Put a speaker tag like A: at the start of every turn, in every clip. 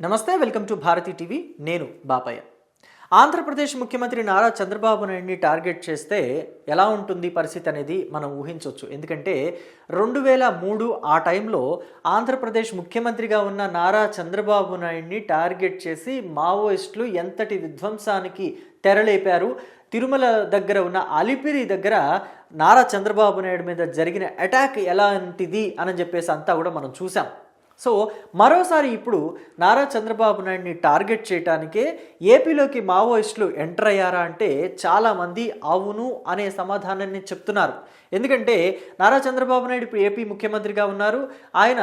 A: నమస్తే welcome to Bharati TV. నేను బాపయ్య. ఆంధ్రప్రదేశ్ ముఖ్యమంత్రి నారా చంద్రబాబు నాయుడిని టార్గెట్ చేస్తే ఎలా ఉంటుంది పరిస్థితి అనేది మనం ఊహించవచ్చు ఎందుకంటే రెండు వేల మూడు ఆ టైంలో ఆంధ్రప్రదేశ్ ముఖ్యమంత్రిగా ఉన్న నారా చంద్రబాబు నాయుడిని టార్గెట్ చేసి మావోయిస్టులు ఎంతటి విధ్వంసానికి తెరలేపారు. తిరుమల దగ్గర ఉన్న అలిపిరి దగ్గర నారా చంద్రబాబు నాయుడు మీద జరిగిన అటాక్ ఎలాంటిది అని చెప్పేసి అంతా కూడా మనం చూసాం సో మరోసారి ఇప్పుడు నారా చంద్రబాబు నాయుడిని టార్గెట్ చేయడానికే ఏపీలోకి మావోయిస్టులు ఎంటర్ అయ్యారా అంటే చాలామంది అవును అనే సమాధానాన్ని చెప్తున్నారు. ఎందుకంటే నారా చంద్రబాబు నాయుడు ఇప్పుడు ఏపీ ముఖ్యమంత్రిగా ఉన్నారు. ఆయన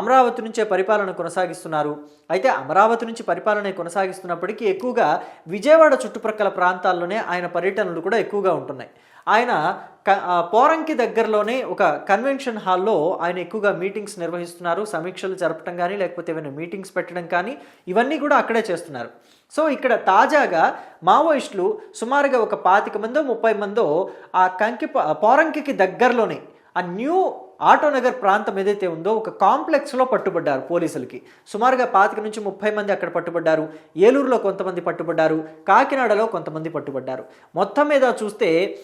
A: అమరావతి నుంచే పరిపాలన కొనసాగిస్తున్నారు. అయితే అమరావతి నుంచి పరిపాలన కొనసాగిస్తున్నప్పటికీ ఎక్కువగా విజయవాడ చుట్టుప్రక్కల ప్రాంతాల్లోనే ఆయన పర్యటనలు కూడా ఎక్కువగా ఉంటున్నాయి. ఆయన క పోరంకి దగ్గరలోనే ఒక కన్వెన్షన్ హాల్లో ఆయన ఎక్కువగా మీటింగ్స్ నిర్వహిస్తున్నారు. సమీక్షలు జరపడం కానీ లేకపోతే ఏమైనా మీటింగ్స్ పెట్టడం కానీ ఇవన్నీ కూడా అక్కడే చేస్తున్నారు. సో ఇక్కడ తాజాగా మావోయిస్టులు సుమారుగా ఒక పాతిక మందో ముప్పై మందో ఆ కంకి పోరంకి పోరంకికి దగ్గరలోనే ఆ న్యూ ఆటోనగర్ ప్రాంతం ఏదైతే ఉందో ఒక కాంప్లెక్స్లో పట్టుబడ్డారు పోలీసులకి. సుమారుగా పాతిక నుంచి ముప్పై మంది అక్కడ పట్టుబడ్డారు. ఏలూరులో కొంతమంది పట్టుబడ్డారు. కాకినాడలో కొంతమంది పట్టుబడ్డారు. మొత్తం మీద చూస్తే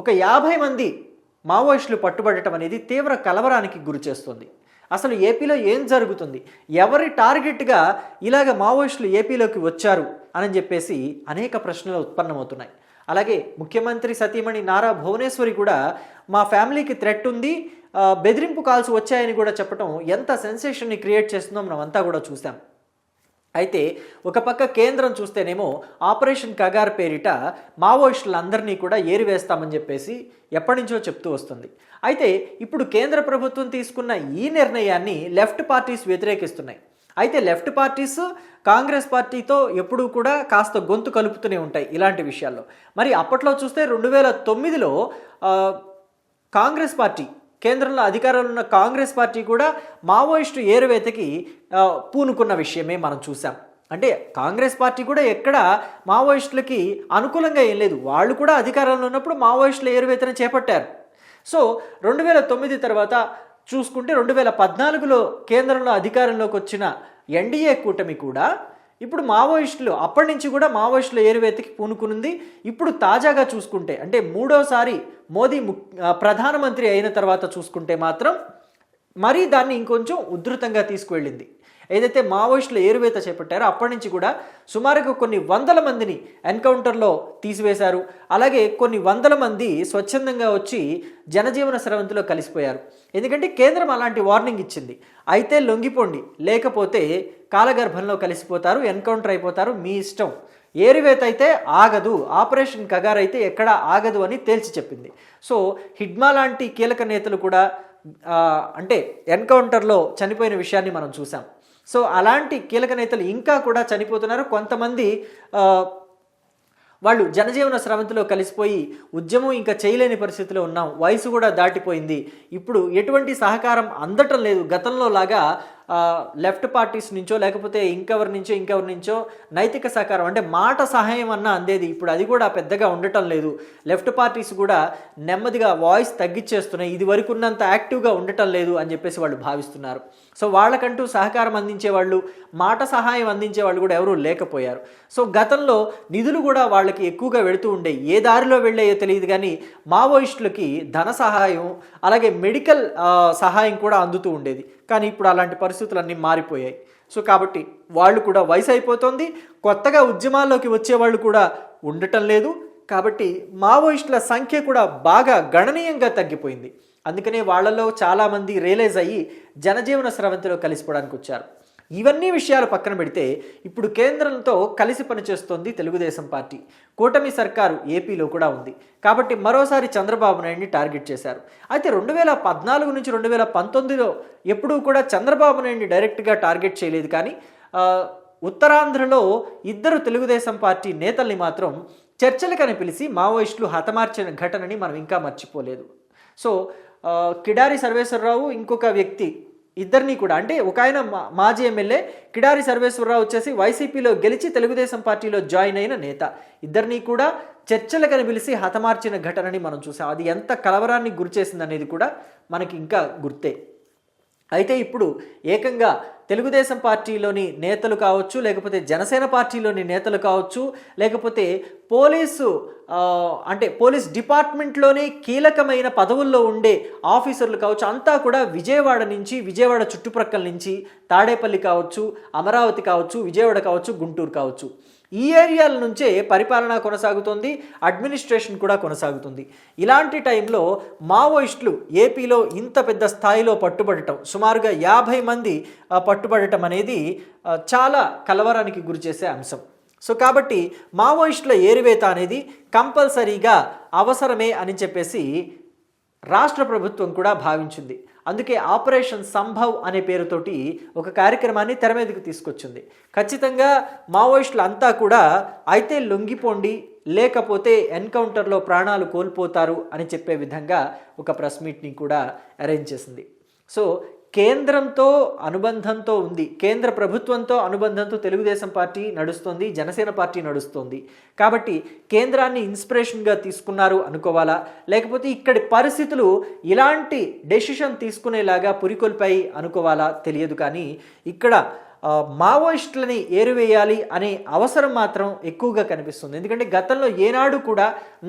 A: ఒక యాభై మంది మావోయిస్టులు పట్టుబడటం అనేది తీవ్ర కలవరానికి గురి చేస్తుంది. అసలు ఏపీలో ఏం జరుగుతుంది? ఎవరి టార్గెట్గా ఇలాగ మావోయిస్టులు ఏపీలోకి వచ్చారు అని చెప్పేసి అనేక ప్రశ్నలు ఉత్పన్నమవుతున్నాయి. అలాగే ముఖ్యమంత్రి సతీమణి నారా భువనేశ్వరి కూడా మా ఫ్యామిలీకి థ్రెట్ ఉంది బెదిరింపు కాల్స్ వచ్చాయని కూడా చెప్పడం ఎంత సెన్సేషన్ని క్రియేట్ చేస్తుందో మనం అంతా కూడా చూసాం అయితే ఒక పక్క కేంద్రం చూస్తేనేమో ఆపరేషన్ కగార్ పేరిట మావోయిస్టులందరినీ కూడా ఏరివేస్తామని చెప్పేసి ఎప్పటి నుంచో చెప్తూ వస్తుంది. అయితే ఇప్పుడు కేంద్ర ప్రభుత్వం తీసుకున్న ఈ నిర్ణయాన్ని లెఫ్ట్ పార్టీస్ వ్యతిరేకిస్తున్నాయి. అయితే లెఫ్ట్ పార్టీస్ కాంగ్రెస్ పార్టీతో ఎప్పుడూ కూడా కాస్త గొంతు కలుపుతూనే ఉంటాయి ఇలాంటి విషయాల్లో. మరి అప్పట్లో చూస్తే రెండు వేల తొమ్మిదిలో కాంగ్రెస్ పార్టీ కేంద్రంలో అధికారంలో ఉన్న కాంగ్రెస్ పార్టీ కూడా మావోయిస్టు ఏరువేతకి పూనుకున్న విషయమే మనం చూసాం అంటే కాంగ్రెస్ పార్టీ కూడా ఎక్కడ మావోయిస్టులకి అనుకూలంగా ఏం లేదు. వాళ్ళు కూడా అధికారంలో ఉన్నప్పుడు మావోయిస్టుల ఏరువేతను చేపట్టారు. సో రెండు వేల తొమ్మిది తర్వాత చూసుకుంటే రెండు వేల పద్నాలుగులో కేంద్రంలో అధికారంలోకి వచ్చిన ఎన్డీఏ కూటమి కూడా ఇప్పుడు మావోయిస్టులు అప్పటి నుంచి కూడా మావోయిస్టుల ఏరువేతకి పూనుకునింది. ఇప్పుడు తాజాగా చూసుకుంటే అంటే మూడోసారి మోదీ ప్రధానమంత్రి అయిన తర్వాత చూసుకుంటే మాత్రం మరీ దాన్ని ఇంకొంచెం ఉధృతంగా తీసుకువెళ్ళింది. ఏదైతే మావోయిస్టులు ఏరువేత చేపట్టారో అప్పటి నుంచి కూడా సుమారుగా కొన్ని వందల మందిని ఎన్కౌంటర్లో తీసివేశారు. అలాగే కొన్ని వందల మంది స్వచ్ఛందంగా వచ్చి జనజీవన స్రవంతిలో కలిసిపోయారు. ఎందుకంటే కేంద్రం అలాంటి వార్నింగ్ ఇచ్చింది. అయితే లొంగిపోండి. లేకపోతే కాలగర్భంలో కలిసిపోతారు ఎన్కౌంటర్ అయిపోతారు మీ ఇష్టం. ఏరివేత అయితే ఆగదు. ఆపరేషన్ కగార్ అయితే ఎక్కడ ఆగదు అని తేల్చి చెప్పింది. సో హిడ్మా లాంటి కీలక నేతలు కూడా అంటే ఎన్కౌంటర్లో చనిపోయిన విషయాన్ని మనం చూసాం సో అలాంటి కీలక నేతలు ఇంకా కూడా చనిపోతున్నారు. కొంతమంది వాళ్ళు జనజీవన స్రవంతిలో కలిసిపోయి ఉద్యమం ఇంకా చేయలేని పరిస్థితిలో ఉన్నాం. వయసు కూడా దాటిపోయింది. ఇప్పుడు ఎటువంటి సహకారం అందటం లేదు. గతంలో లాగా లెఫ్ట్ పార్టీస్ నుంచో లేకపోతే ఇంకెవరి నుంచో ఇంకెవరి నుంచో నైతిక సహకారం అంటే మాట సహాయం అన్న అందేది. ఇప్పుడు అది కూడా పెద్దగా ఉండటం లేదు. లెఫ్ట్ పార్టీస్ కూడా నెమ్మదిగా వాయిస్ తగ్గించేస్తున్నాయి ఇది వరకు ఉన్నంత యాక్టివ్గా ఉండటం లేదు అని చెప్పేసి వాళ్ళు భావిస్తున్నారు. సో వాళ్ళకంటూ సహకారం అందించే వాళ్ళు మాట సహాయం అందించే వాళ్ళు కూడా ఎవరూ లేకపోయారు. సో గతంలో నిధులు కూడా వాళ్ళకి ఎక్కువగా వెళుతూ ఉండే ఏ దారిలో వెళ్ళాయో తెలియదు కానీ మావోయిస్టులకి ధన సహాయం అలాగే మెడికల్ సహాయం కూడా అందుతూ ఉండేది. కానీ ఇప్పుడు అలాంటి పరిస్థితులన్నీ మారిపోయాయి. సో కాబట్టి వాళ్ళు కూడా వయసు అయిపోతుంది. కొత్తగా ఉద్యమాల్లోకి వచ్చేవాళ్ళు కూడా ఉండటం లేదు. కాబట్టి మావోయిస్టుల సంఖ్య కూడా బాగా గణనీయంగా తగ్గిపోయింది. అందుకనే వాళ్ళలో చాలామంది రియలైజ్ అయ్యి జనజీవన స్రవంతిలో కలిసిపోవడానికి వచ్చారు. ఇవన్నీ విషయాలు పక్కన పెడితే ఇప్పుడు కేంద్రంతో కలిసి పనిచేస్తోంది తెలుగుదేశం పార్టీ. కూటమి సర్కారు ఏపీలో కూడా ఉంది. కాబట్టి మరోసారి చంద్రబాబు నాయుడిని టార్గెట్ చేశారు. అయితే రెండు వేల పద్నాలుగు నుంచి రెండు వేల పంతొమ్మిదిలో ఎప్పుడూ కూడా చంద్రబాబు నాయుడిని డైరెక్ట్గా టార్గెట్ చేయలేదు. కానీ ఉత్తరాంధ్రలో ఇద్దరు తెలుగుదేశం పార్టీ నేతల్ని మాత్రం చర్చలకని పిలిచి మావోయిస్టులు హతమార్చిన ఘటనని మనం ఇంకా మర్చిపోలేదు. సో కిడారి సర్వేశ్వరరావు ఇంకొక వ్యక్తి ఇద్దరిని కూడా. అంటే ఒక ఆయన మాజీ ఎమ్మెల్యే కిడారి సర్వేశ్వరరావు వచ్చేసి వైసీపీలో గెలిచి తెలుగుదేశం పార్టీలో జాయిన్ అయిన నేత. ఇద్దరిని కూడా చర్చలకని పిలిచి హతమార్చిన ఘటనని మనం చూసాం. అది ఎంత కలవరాన్ని గురిచేసింది అనేది కూడా మనకి ఇంకా గుర్తే. అయితే ఇప్పుడు ఏకంగా తెలుగుదేశం పార్టీలోని నేతలు కావచ్చు లేకపోతే జనసేన పార్టీలోని నేతలు కావచ్చు లేకపోతే పోలీసు అంటే పోలీస్ డిపార్ట్మెంట్లోనే కీలకమైన పదవుల్లో ఉండే ఆఫీసర్లు కావచ్చు అంతా కూడా విజయవాడ నుంచి విజయవాడ చుట్టుప్రక్కల నుంచి తాడేపల్లి కావచ్చు అమరావతి కావచ్చు విజయవాడ కావచ్చు గుంటూరు కావచ్చు. ఈ ఏరియాల నుంచే పరిపాలన కొనసాగుతుంది అడ్మినిస్ట్రేషన్ కూడా కొనసాగుతుంది. ఇలాంటి టైంలో మావోయిస్టులు ఏపీలో ఇంత పెద్ద స్థాయిలో పట్టుబడటం సుమారుగా యాభై మంది పట్టుబడటం అనేది చాలా కలవరానికి గురి చేసే అంశం. సో కాబట్టి మావోయిస్టుల ఏరివేత అనేది కంపల్సరీగా అవసరమే అని చెప్పేసి రాష్ట్ర ప్రభుత్వం కూడా భావించింది. అందుకే ఆపరేషన్ సంభవ్ అనే పేరుతోటి ఒక కార్యక్రమాన్ని తెర మీదకి తీసుకొచ్చింది. ఖచ్చితంగా మావోయిస్టులు అంతా కూడా అయితే లొంగిపోండి లేకపోతే ఎన్కౌంటర్లో ప్రాణాలు కోల్పోతారు అని చెప్పే విధంగా ఒక ప్రెస్ మీట్ని కూడా అరేంజ్ చేసింది. సో కేంద్రంతో అనుబంధంతో ఉంది. కేంద్ర ప్రభుత్వంతో అనుబంధంతో తెలుగుదేశం పార్టీ నడుస్తుంది జనసేన పార్టీ నడుస్తుంది. కాబట్టి కేంద్రాన్ని ఇన్స్పిరేషన్గా తీసుకున్నారు అనుకోవాలా? లేకపోతే ఇక్కడి పరిస్థితులు ఇలాంటి డెసిషన్ తీసుకునేలాగా పురికొల్పాయి అనుకోవాలా? తెలియదు కానీ ఇక్కడ మావోయిస్టులని ఏరువేయాలి అనే అవసరం మాత్రం ఎక్కువగా కనిపిస్తుంది. ఎందుకంటే గతంలో ఏనాడు కూడా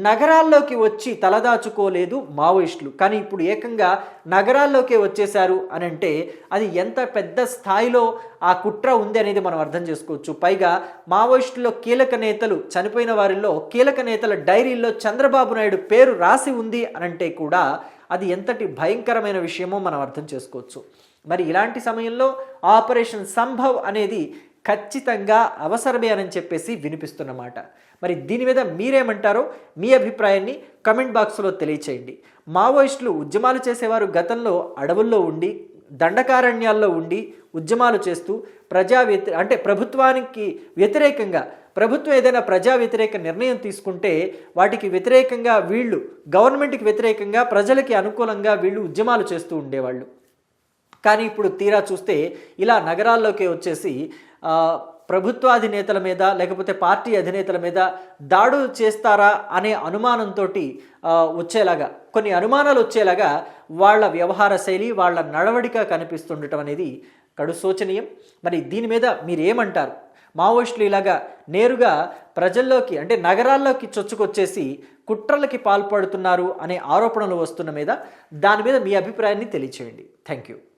A: నగరాల్లోకి వచ్చి తలదాచుకోలేదు మావోయిస్టులు. కానీ ఇప్పుడు ఏకంగా నగరాల్లోకే వచ్చేశారు అని అంటే అది ఎంత పెద్ద స్థాయిలో ఆ కుట్ర ఉంది అనేది మనం అర్థం చేసుకోవచ్చు. పైగా మావోయిస్టుల్లో కీలక నేతలు చనిపోయిన వారిలో కీలక నేతల డైరీల్లో చంద్రబాబు నాయుడు పేరు రాసి ఉంది అనంటే కూడా అది ఎంతటి భయంకరమైన విషయమో మనం అర్థం చేసుకోవచ్చు. మరి ఇలాంటి సమయంలో ఆపరేషన్ సంభవ్ అనేది ఖచ్చితంగా అవసరమే అని చెప్పేసి వినిపిస్తున్నమాట. మరి దీని మీద మీరేమంటారో మీ అభిప్రాయాన్ని కమెంట్ బాక్స్లో తెలియచేయండి. మావోయిస్టులు ఉద్యమాలు చేసేవారు గతంలో అడవుల్లో ఉండి దండకారణ్యాల్లో ఉండి ఉద్యమాలు చేస్తూ ప్రజా వ్యతి అంటే ప్రభుత్వానికి వ్యతిరేకంగా ప్రభుత్వం ఏదైనా ప్రజా వ్యతిరేక నిర్ణయం తీసుకుంటే వాటికి వ్యతిరేకంగా వీళ్ళు గవర్నమెంట్కి వ్యతిరేకంగా ప్రజలకి అనుకూలంగా వీళ్ళు ఉద్యమాలు చేస్తూ ఉండేవాళ్ళు. కానీ ఇప్పుడు తీరా చూస్తే ఇలా నగరాల్లోకి వచ్చేసి ప్రభుత్వాధినేతల మీద లేకపోతే పార్టీ అధినేతల మీద దాడులు చేస్తారా అనే అనుమానంతో వచ్చేలాగా కొన్ని అనుమానాలు వచ్చేలాగా వాళ్ళ వ్యవహార శైలి వాళ్ళ నడవడిక కనిపిస్తుండటం అనేది కడు శోచనీయం. మరి దీని మీద మీరేమంటారు? మావోయిస్టులు ఇలాగా నేరుగా ప్రజల్లోకి అంటే నగరాల్లోకి చొచ్చుకొచ్చేసి కుట్రలకి పాల్పడుతున్నారు అనే ఆరోపణలు వస్తున్న మీద దాని మీద మీ అభిప్రాయాన్ని తెలియచేయండి. Thank you.